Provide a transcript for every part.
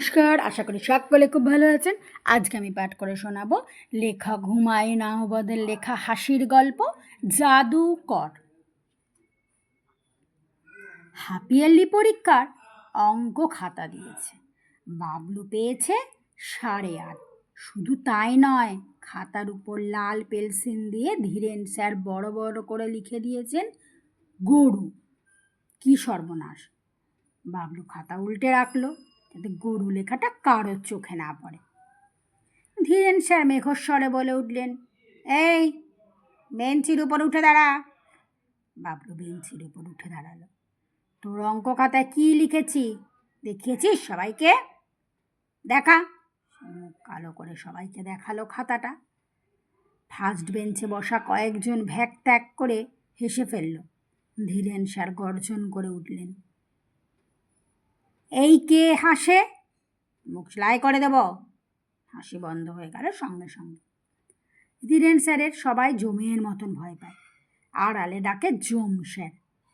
নমস্কার, আশা করি সকলে খুব ভালো আছেন। আজকে আমি পাঠ করে শোনাবো লেখা ঘুমাই নাহবদের লেখা হাসির গল্প, জাদুকর। হাপিয়ারলি পরীক্ষার অঙ্ক খাতা দিয়েছে। বাবলু পেয়েছে সাড়ে আট। শুধু তাই নয়, খাতার উপর লাল পেন্সিল দিয়ে ধীরেন স্যার বড় বড় করে লিখে দিয়েছেন, গরু, কি সর্বনাশ। বাবলু খাতা উল্টে রাখল। যাতে গরু লেখাটা কারোর চোখে না পড়ে। ধীরেন স্যার মেঘস্বরে বলে উঠলেন, এই, বেঞ্চির উপর উঠে দাঁড়া। বাবলু বেঞ্চির উপর উঠে দাঁড়াল। তোর অঙ্ক খাতায় কী লিখেছি? দেখিয়েছিস সবাইকে? দেখা। কালো করে সবাইকে দেখাল খাতাটা। ফার্স্ট বেঞ্চে বসা কয়েকজন ভ্যাক ত্যাগ করে হেসে ফেলল। ধীরেন স্যার গর্জন করে উঠলেন। এই কে হাসে? মুখ সেলাই করে দেব। হাসি বন্ধ হয়ে গেল সঙ্গে সঙ্গে। ধীরেন স্যারের সবাই জমের মতন ভয় পায়। আর আলে ডাকে জম স্যার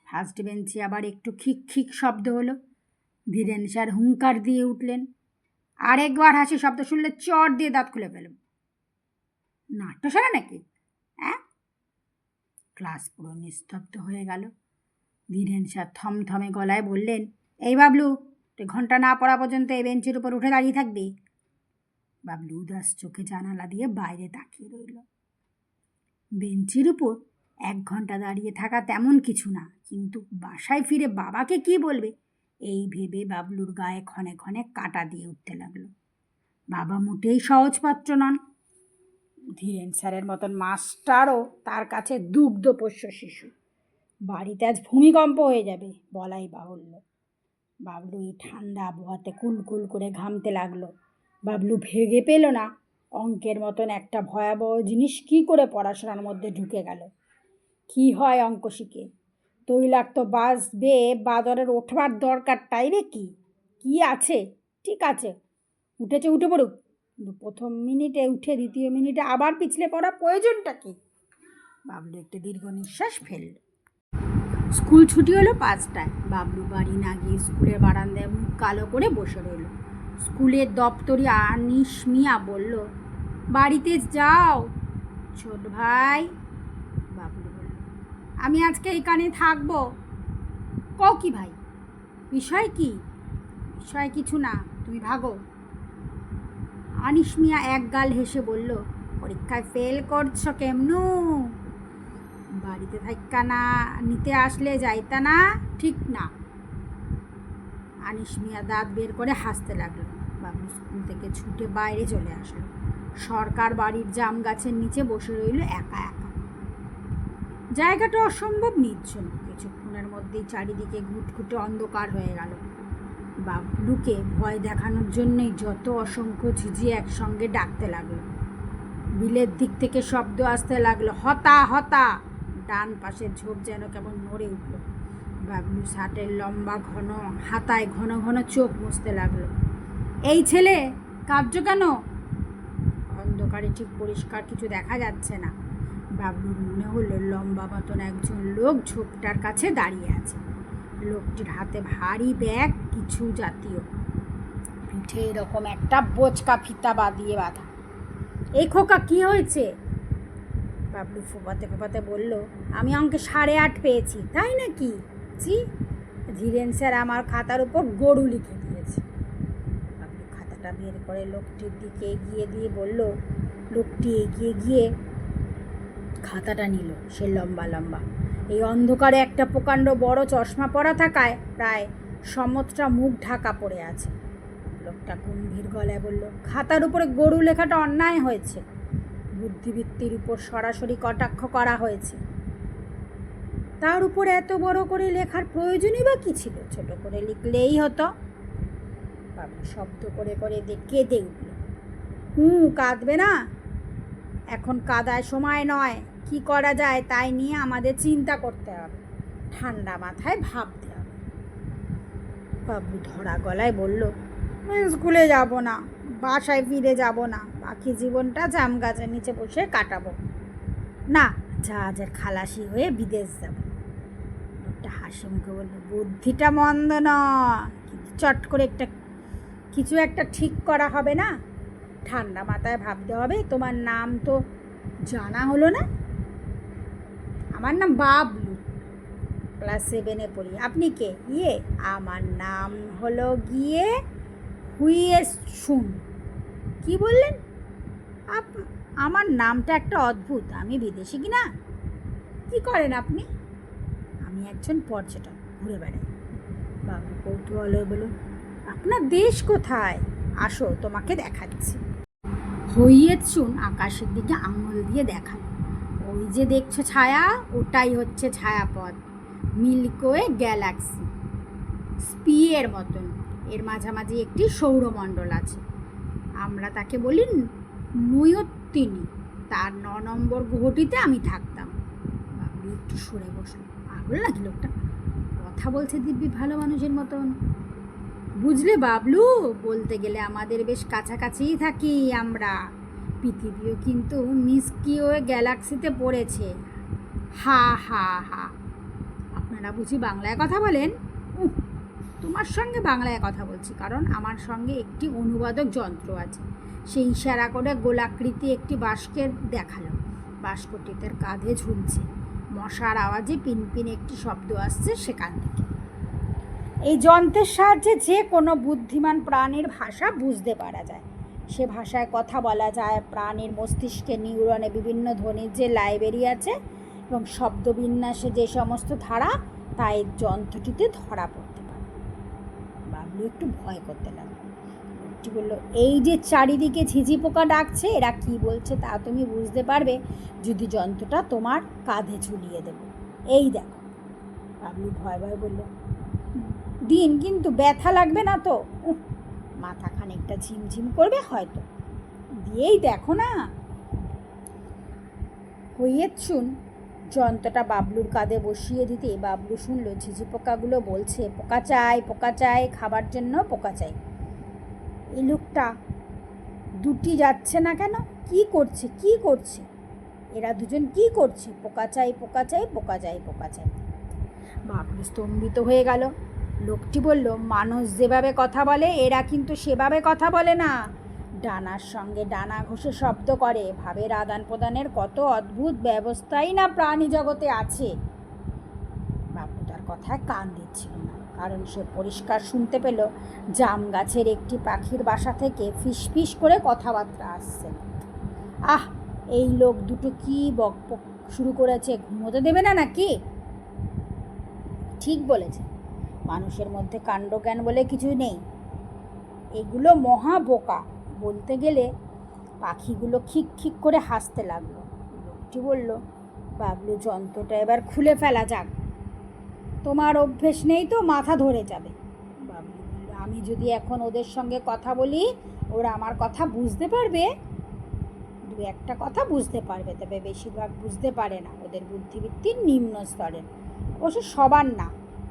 ফার্স্ট বেঞ্চে আবার একটু খিক খিক শব্দ হলো। ধীরেন স্যার হুঙ্কার দিয়ে উঠলেন। আরেকবার হাসি শব্দ শুনলে চট দিয়ে দাঁত খুলে ফেলব নাট্য সেরা নাকি? হ্যাঁ ক্লাস পুরো নিস্তব্ধ হয়ে গেল। ধীরেন স্যার থমথমে গলায় বললেন, এই বাবলু তুই ঘণ্টা না পড়া পর্যন্ত এই বেঞ্চের উপর উঠে দাঁড়িয়ে থাকবি? বাবলু উদাস চোখে জানালা দিয়ে বাইরে তাকিয়ে রইল। বেঞ্চের উপর এক ঘণ্টা দাঁড়িয়ে থাকা তেমন কিছু না, কিন্তু বাসায় ফিরে বাবাকে কি বলবে? এই ভেবে বাবলুর গায়ে ক্ষণে ক্ষণে কাটা দিয়ে উঠতে লাগল। বাবা মোটেই সহজপাত্র নন। ধীরেন স্যারের মতন মাস্টারও তার কাছে দুগ্ধ পোষ্য শিশু। বাড়িতে আজ ভূমিকম্প হয়ে যাবে বলাই বাহুল্য। বাবলু এই ঠান্ডা আবহাওয়াতে কুলকুল করে ঘামতে লাগল। বাবলু ভেগে পেল না। অঙ্কের মতন একটা ভয়াবহ জিনিস কি করে পড়াশোনার মধ্যে ঢুকে গেল? কি হয় অঙ্ক শিখে তৈলাক্ত বাস বেয়ে বাদরের ওঠবার দরকারটাই রে কি? কি আছে? ঠিক আছে, উঠেছে, উঠে পড়ুক। কিন্তু প্রথম মিনিটে উঠে দ্বিতীয় মিনিটে আবার পিছলে পড়া প্রয়োজনটা কি? বাবলু একটু দীর্ঘ নিঃশ্বাস ফেলল। স্কুল ছুটি হলো পাঁচটায়। বাবলু বাড়ি না গিয়ে স্কুলের বারান্দায় মুখ কালো করে বসে রইল। স্কুলের দপ্তরি আনিস মিয়া বলল, বাড়িতে যাও। ছোট ভাই, বাবলু বলল, আমি আজকে এখানে থাকব। ক কি ভাই? বিষয় কি? বিষয় কিছু না, তুমি ভাগো। আনিস মিয়া এক গাল হেসে বলল, পরীক্ষায় ফেল করছ কেমনু? বাড়িতে থাকা না, নিতে আসলে যাইতা না, ঠিক না। আনিস মিয়া দাঁত বের করে হাসতে লাগল। বাবু স্কুল থেকে ছুটে বাইরে চলে আসলো। সরকার বাড়ির জাম গাছের নিচে বসে রইল একা একা। জায়গাটা অসম্ভব নির্জন। কিছুক্ষণের মধ্যেই চারিদিকে ঘুটঘুটে অন্ধকার হয়ে গেল। বাবলুকে ভয় দেখানোর জন্যই যত অসংখ্য ঝিঝি একসঙ্গে ডাকতে লাগল। বিলের দিক থেকে শব্দ আসতে লাগল, হতা হতা! ডান পাশের ঝোপ যেন কেমন নড়ে উঠল। বাবলু শার্টের লম্বা ঘন, হাতায় ঘন ঘন চোখ মুছতে লাগল। এই ছেলে কার্য কেন? অন্ধকারে ঠিক পরিষ্কার কিছু দেখা যাচ্ছে না। বাবলুর মনে হলো লম্বা মতন একজন লোক ঝোপটার কাছে দাঁড়িয়ে আছে। লোকটির হাতে ভারী ব্যাগ, কিছু জাতীয়। পিঠে এরকম একটা বোচকা ফিতা বাঁধিয়ে বাঁধা। এই খোকা, কি হয়েছে? বাবলু ফোপাতে ফোপাতে বলল, আমি অঙ্কে সাড়ে আট পেয়েছি, তাই নাকি? জি ধীরেন স্যার আমার খাতার উপর গরু লিখে দিয়েছে। বাবলু খাতাটা বের করে লোকটির দিকে এগিয়ে দিয়ে বলল, লোকটি এগিয়ে গিয়ে খাতাটা নিল, সে লম্বা লম্বা। এই অন্ধকারে একটা প্রকাণ্ড বড় চশমা পরা থাকায় প্রায় সমতটা মুখ ঢাকা পড়ে আছে। লোকটা গম্ভীর গলায় বলল, খাতার উপরে গরু লেখাটা অন্যায় হয়েছে। বুদ্ধিবৃত্তির উপর সরাসরি কটাক্ষ করা হয়েছে। তার উপর এত বড় করে লেখার প্রয়োজনই বা কী ছিল? ছোট করে লিখলেই হতো। বাবু শব্দ করে করে কেঁদে উঠল। হুম কাঁদবে না। এখন কাদায় সময় নয়। কি করা যায় তাই নিয়ে আমাদের চিন্তা করতে হবে। ঠান্ডা মাথায় ভাবতে হবে। বাবু ধরা গলায় বলল, স্কুলে যাব না, বাসায় ফিরে যাব না। বাকি জীবনটা জাম গাছের নিচে বসে কাটাবো। না জাহাজের খালাসি হয়ে বিদেশ যাব। লোকটা হাসি মুখে বলল, বুদ্ধিটা মন্দ নয় চট করে একটা, কিছু একটা ঠিক করা হবে না? ঠান্ডা মাথায় ভাবতে হবে, তোমার নাম তো জানা হলো না? আমার নাম বাবলু। ক্লাস সেভেনে পড়ি। আপনি কে? ইয়ে আমার নাম হলো গিয়ে হুইয়ে শুন কি বললেন? আমার নামটা একটা অদ্ভুত। আমি বিদেশি কি না কী করেন আপনি? আমি একজন পর্যটক, ঘুরে বেড়াই। বাবু কৌতূহল হয়ে বলুন আপনার দেশ কোথায়? আসো, তোমাকে দেখাচ্ছি। হইয়ে শুন আকাশের দিকে আঙুল দিয়ে দেখাল। ওই যে দেখছ ছায়া, ওটাই হচ্ছে ছায়াপথ। Milky Way Galaxy. স্পিয়ের মতন। এর মাঝামাঝি একটি সৌরমণ্ডল আছে। আমরা তাকে বলি নৈয়ত্তিনী তার ন নম্বর গ্রহটিতে আমি থাকতাম। বাবলু একটু সরে বসল পাগল নাকি লোকটা? কথা বলছে দিব্যি ভালো মানুষের মতন। বুঝলে বাবলু? বলতে গেলে আমাদের বেশ কাছাকাছিই থাকি আমরা। পৃথিবীও কিন্তু মিসকিও গ্যালাক্সিতে পড়েছে। হা হা হা। আপনারা বুঝি বাংলায় কথা বলেন? তোমার সঙ্গে বাংলায় কথা বলছি, কারণ আমার সঙ্গে একটি অনুবাদক যন্ত্র আছে। সেই ইশারা করে গোলাকৃতি একটি বাস্কের দেখাল। বাস্কটিতে কাঁধে ঝুলছে। মশার আওয়াজে পিনপিন একটি শব্দ আসছে সেখান থেকে। এই যন্ত্রের সাহায্যে যে কোনো বুদ্ধিমান প্রাণীর ভাষা বুঝতে পারা যায়। সে ভাষায় কথা বলা যায়, প্রাণীর মস্তিষ্কে নিউরনে বিভিন্ন ধ্বনির যে লাইব্রেরি আছে এবং শব্দবিন্যাসে যে সমস্ত ধারা, তা এই যন্ত্রটিতে ধরা পড়তে পারে। বাবলু একটু ভয় করতে লাগল। লোকটি বলল, এই যে চারিদিকে ঝিঝি পোকা ডাকছে, এরা কি বলছে তা তুমি বুঝতে পারবে। যদি যন্ত্রটা তোমার কাঁধে ঝুলিয়ে দেবো। এই দেখো। বাবলু ভয় ভয় বলল, দিন কিন্তু ব্যথা লাগবে না তো? মাথা খানিকটা ঝিমঝিম করবে হয়তো। দিয়েই দেখো না। হইয়ে শুন যন্ত্রটা বাবলুর কাঁধে বসিয়ে দিতে বাবলু শুনলো, ঝিঝি পোকাগুলো বলছে, পোকা চাই পোকা চাই খাবার জন্য পোকা চাই এই লোকটা দুটি যাচ্ছে না কেন? কি করছে? কি করছে? এরা দুজন কি করছে? পোকা চাই পোকা চাই পোকা চাই পোকা চাই। বাবলু স্তম্ভিত হয়ে গেল। লোকটি বলল, মানুষ যেভাবে কথা বলে, এরা কিন্তু সেভাবে কথা বলে না। ডানার সঙ্গে ডানা ঘষে শব্দ করে। ভাবের আদান প্রদানের কত অদ্ভুত ব্যবস্থাই না প্রাণী জগতে আছে। বাবু তার কথায় কান দিচ্ছিল না। কারণ সে পরিষ্কার শুনতে পেল জাম গাছের একটি পাখির বাসা থেকে ফিসফিস করে কথাবার্তা আসছে। আহ, এই লোক দুটো কি বকবক শুরু করেছে, ঘুমোতে দেবে না নাকি? ঠিক বলেছে। মানুষের মধ্যে কাণ্ড কাণ্ডজ্ঞান বলে কিছু নেই। এগুলো মহা বোকা। বলতে গেলে পাখিগুলো খিক খিক করে হাসতে লাগল। লোকটি বলল, বাবলু, যন্ত্রটা এবার খুলে ফেলা যাক। তোমার অভ্যেস নেই তো মাথা ধরে যাবে। আমি যদি এখন ওদের সঙ্গে কথা বলি, ওরা আমার কথা বুঝতে পারবে। দু একটা কথা বুঝতে পারবে, তবে বেশিরভাগ বুঝতে পারে না ওদের বুদ্ধিবৃত্তি নিম্ন স্তরের। অবশ্য সবার না।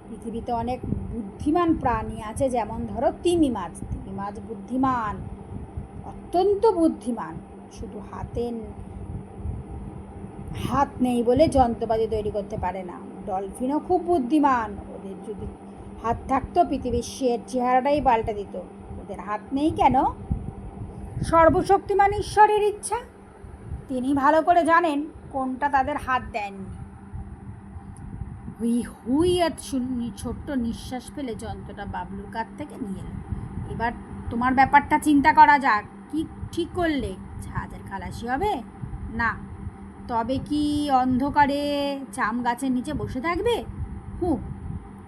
পৃথিবীতে অনেক বুদ্ধিমান প্রাণী আছে, যেমন ধরো তিমি মাছ। তিমি মাছ বুদ্ধিমান, অত্যন্ত বুদ্ধিমান। শুধু হাতে হাত নেই বলে যন্ত্রপাতি তৈরি করতে পারে না। ডলফিনও খুব বুদ্ধিমান। ওদের যদি হাত থাকতো, পৃথিবীর শের চেহারাটাই পাল্টে দিত। ওদের হাত নেই কেন? সর্বশক্তিমান ঈশ্বরের ইচ্ছা। তিনি ভালো করে জানেন কোনটা তাদের হাত দেননি। হুই হুই আর ছোট্ট নিঃশ্বাস ফেলে যন্ত্রটা বাবলুর কাছ থেকে নিয়ে এলো। এবার তোমার ব্যাপারটা চিন্তা করা যাক। কি ঠিক করলে? জাহাজের খালাসি হবে? না। তবে কি অন্ধকারে চাম গাছের নিচে বসে থাকবে? হু,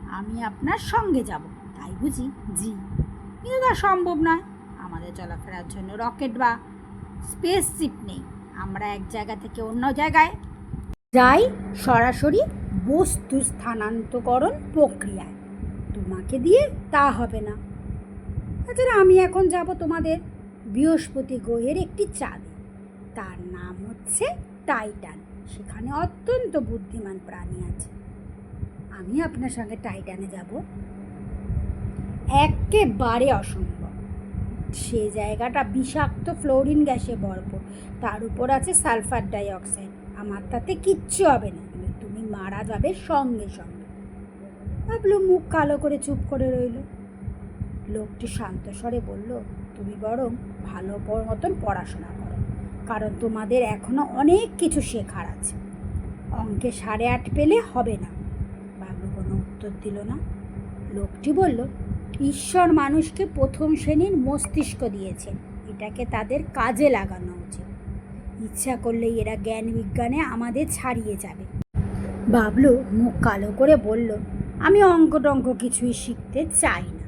আমি আপনার সঙ্গে যাব, তাই বুঝি? জি। কিন্তু তা সম্ভব নয়। আমাদের চলাফেরার জন্য রকেট বা স্পেস স্পেসশিপ নেই। আমরা এক জায়গা থেকে অন্য জায়গায় যাই সরাসরি বস্তু স্থানান্তকরণ প্রক্রিয়ায়। তোমাকে দিয়ে তা হবে না। তাছাড়া আমি এখন যাব তোমাদের বৃহস্পতি গ্রহের একটি চাঁদে। তার নাম হচ্ছে টাইটান সেখানে অত্যন্ত বুদ্ধিমান প্রাণী আছে। আমি আপনার সঙ্গে টাইটানে যাব। একেবারে অসম্ভব। সে জায়গাটা বিষাক্ত ফ্লোরিন গ্যাসে ভরপুর। তার উপর আছে সালফার ডাই অক্সাইড আমার তাতে কিচ্ছু হবে না। তুমি মারা যাবে সঙ্গে সঙ্গে। ভাবলো মুখ কালো করে চুপ করে রইল। লোকটি শান্ত স্বরে বলল, তুমি বরং ভালো মতন পড়াশোনা করো। কারণ তোমাদের এখনও অনেক কিছু শেখার আছে। অঙ্কে সাড়ে আট পেলে হবে না। বাবু কোনো উত্তর দিল না। লোকটি বলল, ঈশ্বর মানুষকে প্রথম শ্রেণির মস্তিষ্ক দিয়েছেন। এটাকে তাদের কাজে লাগানো উচিত। ইচ্ছা করলেই এরা জ্ঞান বিজ্ঞানে আমাদের ছাড়িয়ে যাবে। বাবলু মুখ কালো করে বলল, আমি অঙ্ক টঙ্ক কিছুই শিখতে চাই না।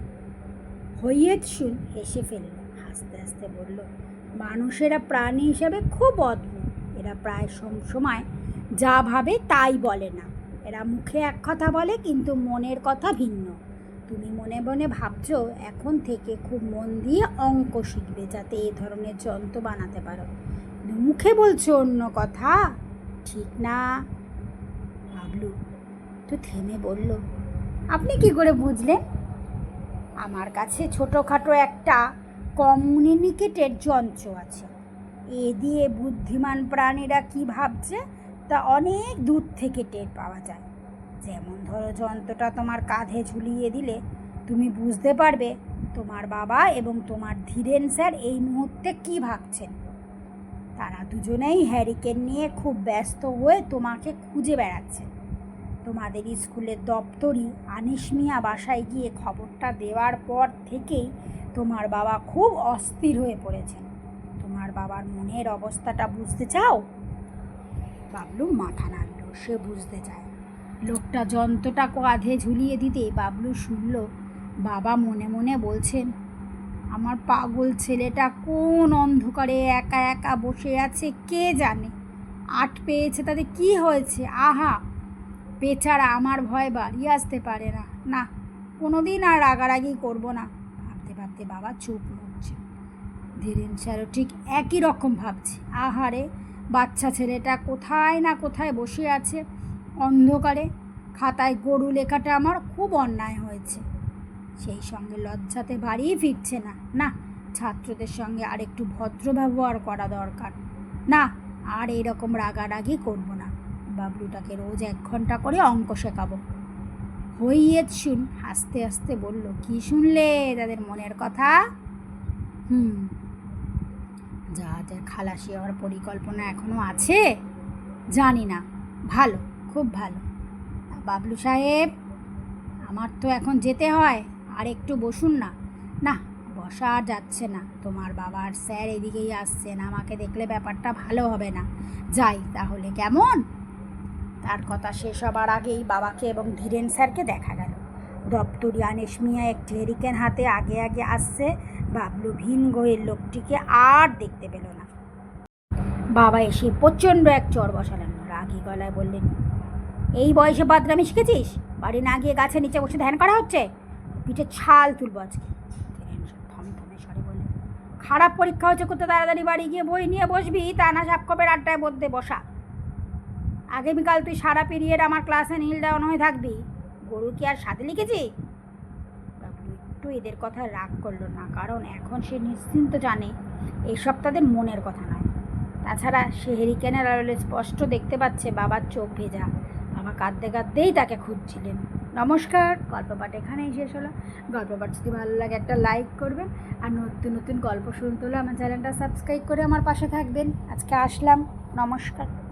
হইয়েত শুন হেসে ফেলল, হাসতে হাসতে বলল মানুষেরা প্রাণী হিসাবে খুব অদ্ভুত। এরা প্রায় সম- সময় যা ভাবে তাই বলে না। এরা মুখে এক কথা বলে, কিন্তু মনের কথা ভিন্ন। তুমি মনে মনে ভাবছ, এখন থেকে খুব মন দিয়ে অঙ্ক শিখবে যাতে এ ধরনের যন্ত্র বানাতে পারো। মুখে বলছো অন্য কথা? ঠিক না বাবলু তো থেমে বলল, আপনি কি করে বুঝলেন? আমার কাছে ছোটোখাটো একটা কমিউনিকেটের যন্ত্র আছে। এ দিয়ে বুদ্ধিমান প্রাণীরা কি ভাবছে, তা অনেক দূর থেকে টের পাওয়া যায়। যেমন ধরো, যন্ত্রটা তোমার কাঁধে ঝুলিয়ে দিলে, তুমি বুঝতে পারবে তোমার বাবা এবং তোমার ধীরেন স্যার এই মুহূর্তে কি ভাবছেন। তারা দুজনেই হ্যারিকেন নিয়ে খুব ব্যস্ত হয়ে তোমাকে খুঁজে বেড়াচ্ছেন। তোমাদের স্কুলের দপ্তরি আনিস মিয়া বাসায় গিয়ে খবরটা দেওয়ার পর থেকেই তোমার বাবা খুব অস্থির হয়ে পড়েছেন। তোমার বাবার মনের অবস্থাটা বুঝতে চাও? বাবলু মাথা নাড়ল, সে বুঝতে চায়। লোকটা যন্ত্রটা কাঁধে ঝুলিয়ে দিতে বাবলু শুনল, বাবা মনে মনে বলছেন, আমার পাগল ছেলেটা কোন অন্ধকারে একা একা বসে আছে কে জানে? আট পেয়েছে তাতে কি হয়েছে? আহা! বেচারা আমার ভয় বাড়িয়ে আসতে পারে না। না কোনো দিন আর রাগারাগি করব না। ভাবতে বাবা চুপ মুখছে ধীরেন স্যারও ঠিক একই রকম ভাবছে। আহারে, বাচ্চা ছেলেটা কোথায় না কোথায় বসে আছে? অন্ধকারে খাতায় গরু লেখাটা আমার খুব অন্যায় হয়েছে। সেই সঙ্গে লজ্জাতে বাড়িই ফিরছে না। না, ছাত্রদের সঙ্গে আর একটু ভদ্র ব্যবহার করা দরকার। না, আর এইরকম রাগারাগি করব না। বাবলুটাকে রোজ এক ঘণ্টা করে অঙ্ক শেখাবো। হইয়েত শুন, হাসতে হাসতে বলল, কি শুনলে তাদের মনের কথা? হুম যাদের খালাসি হওয়ার পরিকল্পনা এখনও আছে, জানি না। ভালো, খুব ভালো। বাবলু সাহেব, আমার তো এখন যেতে হয়, আর একটু বসুন না। না বসা আর যাচ্ছে না। তোমার বাবার স্যার এদিকেই আসছেন, আমাকে দেখলে ব্যাপারটা ভালো হবে না। যাই, তাহলে কেমন? তার কথা শেষ হবার আগেই বাবাকে এবং ধীরেন স্যারকে দেখা গেল। দপ্তরি আনিস মিয়া একটি হেরিকেন হাতে আগে আগে আসছে। বাবলু ভিন গোয়ের লোকটিকে আর দেখতে পেল না। বাবা এসে প্রচণ্ড এক চর বসালেন। রাগী গলায় বললেন, এই বয়সে বাদরামি শিখেছিস? বাড়ি না গিয়ে গাছের নিচে বসে ধ্যান করা হচ্ছে? পিঠে ছাল তুলবো আজকে। খারাপ পরীক্ষা হচ্ছে কত তাড়াতাড়ি বাড়ি গিয়ে বই নিয়ে বসবি। তা না সাপকপের আড্ডায় মধ্যে বসা। আগামীকাল তুই সারা পিরিয়ড আমার ক্লাসে নীল ডাউন হয়ে থাকবি। গরু কি আর সাথে লিখেছি? একটু এদের কথা রাগ করল না, কারণ এখন সে নিশ্চিন্ত জানে এসব তাদের মনের কথা নয়। তাছাড়া সে হেরিকেনের আড়ালে স্পষ্ট দেখতে পাচ্ছে বাবার চোখ ভেজা। বাবা কাঁদতে কাঁদতেই তাকে খুঁজছিলেন। নমস্কার গল্প পাঠ এখানেই শেষ হলো। গল্প পাঠ যদি ভালো লাগে একটা লাইক করবেন আর নতুন নতুন গল্প শুনতে হলে আমার চ্যানেলটা সাবস্ক্রাইব করে আমার পাশে থাকবেন। আজকে আসলাম। নমস্কার।